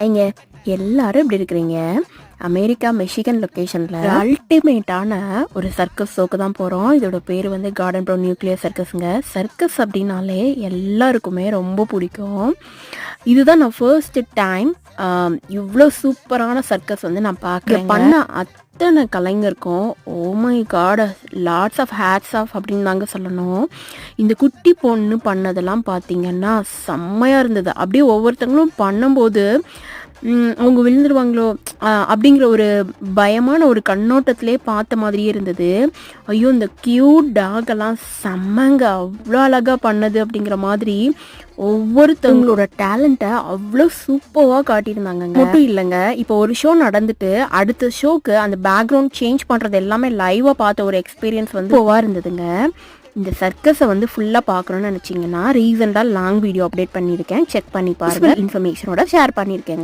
ஏங்க எல்லாரும் இப்படி இருக்கிறீங்க. அமெரிக்கா மெஷிகன் லொக்கேஷனில் அல்டிமேட்டான ஒரு சர்க்கஸ் ஷோக்கு தான் போகிறோம் இதோட பேர் வந்து கார்டன் ப்ரோ நியூக்ளியர் சர்க்கஸுங்க சர்க்கஸ் அப்படின்னாலே எல்லாருக்குமே ரொம்ப பிடிக்கும். இதுதான் நான் ஃபர்ஸ்ட் டைம் இவ்வளோ சூப்பரான சர்க்கஸ் வந்து நான் பார்க்குறேன் பண்ண அத்தனை கலைஞருக்கும் ஓ my god lots of hats off அப்படின்னு தாங்க சொல்லணும். இந்த குட்டி பொண்ணு பண்ணதெல்லாம் பார்த்தீங்கன்னா செம்மையாக இருந்தது. அப்படியே ஒவ்வொருத்தங்களும் பண்ணும்போது அவங்க விழுந்துருவாங்களோ? அப்படிங்கிற ஒரு பயமான ஒரு கண்ணோட்டத்திலே பார்த்த மாதிரியே இருந்தது. ஐயோ இந்த க்யூட் டாகெல்லாம் செம்மங்க. அவ்வளோ அழகாக பண்ணது அப்படிங்கிற மாதிரி ஒவ்வொருத்தவங்களோட டேலண்ட்டை அவ்வளோ சூப்பராக காட்டியிருந்தாங்க மட்டும் இல்லைங்க இப்போ ஒரு ஷோ நடந்துட்டு அடுத்த ஷோக்கு அந்த பேக்ரவுண்ட் சேஞ்ச் பண்ணுறது எல்லாமே லைவாக பார்த்த ஒரு எக்ஸ்பீரியன்ஸ் வந்து ஓவாக இருந்ததுங்க. இந்த சர்க்கஸை வந்து ஃபுல்லாக பார்க்கணும்னு நினச்சிங்கன்னா ரீசெண்டாக லாங் வீடியோ அப்டேட் பண்ணியிருக்கேன். செக் பண்ணி பாருங்க. இன்ஃபர்மேஷனோட ஷேர் பண்ணியிருக்கேங்க.